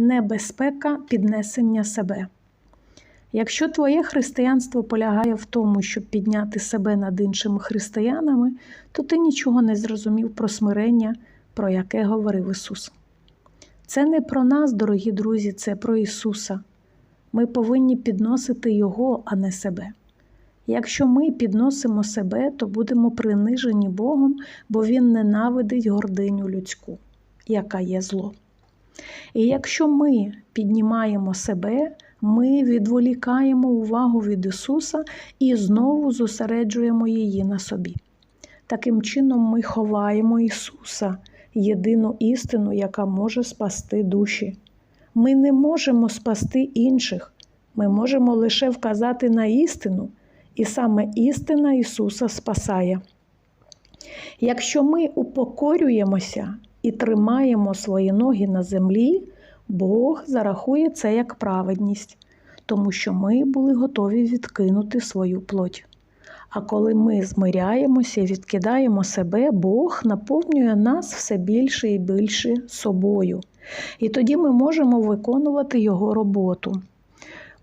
небезпека піднесення себе. Якщо твоє християнство полягає в тому, щоб підняти себе над іншими християнами, то ти нічого не зрозумів про смирення, про яке говорив Ісус. Це не про нас, дорогі друзі, це про Ісуса. Ми повинні підносити Його, а не себе. Якщо ми підносимо себе, то будемо принижені Богом, бо Він ненавидить гординю людську, яка є зло. І якщо ми піднімаємо себе, ми відволікаємо увагу від Ісуса і знову зосереджуємо її на собі. Таким чином, ми ховаємо Ісуса, єдину істину, яка може спасти душі. Ми не можемо спасти інших, ми можемо лише вказати на істину, і саме істина Ісуса спасає. Якщо ми упокорюємося і тримаємо свої ноги на землі, Бог зарахує це як праведність, тому що ми були готові відкинути свою плоть. А коли ми змиряємося і відкидаємо себе, Бог наповнює нас все більше і більше собою. І тоді ми можемо виконувати Його роботу.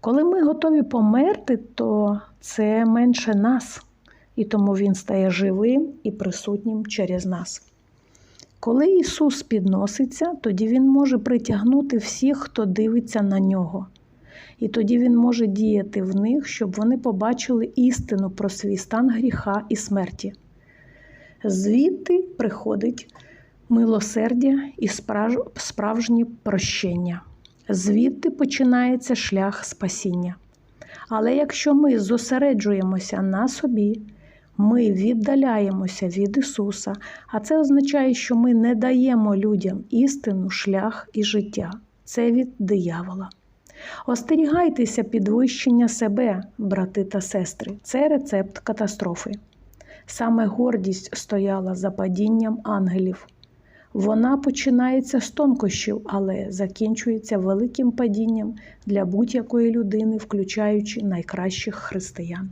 Коли ми готові померти, то це менше нас, і тому Він стає живим і присутнім через нас. Коли Ісус підноситься, тоді Він може притягнути всіх, хто дивиться на нього. І тоді Він може діяти в них, щоб вони побачили істину про свій стан гріха і смерті. Звідти приходить милосердя і справжнє прощення. Звідти починається шлях спасіння. Але якщо ми зосереджуємося на собі, ми віддаляємося від Ісуса, а це означає, що ми не даємо людям істину, шлях і життя. Це від диявола. Остерігайтеся підвищення себе, брати та сестри. Це рецепт катастрофи. Саме гордість стояла за падінням ангелів. Вона починається з тонкощів, але закінчується великим падінням для будь-якої людини, включаючи найкращих християн.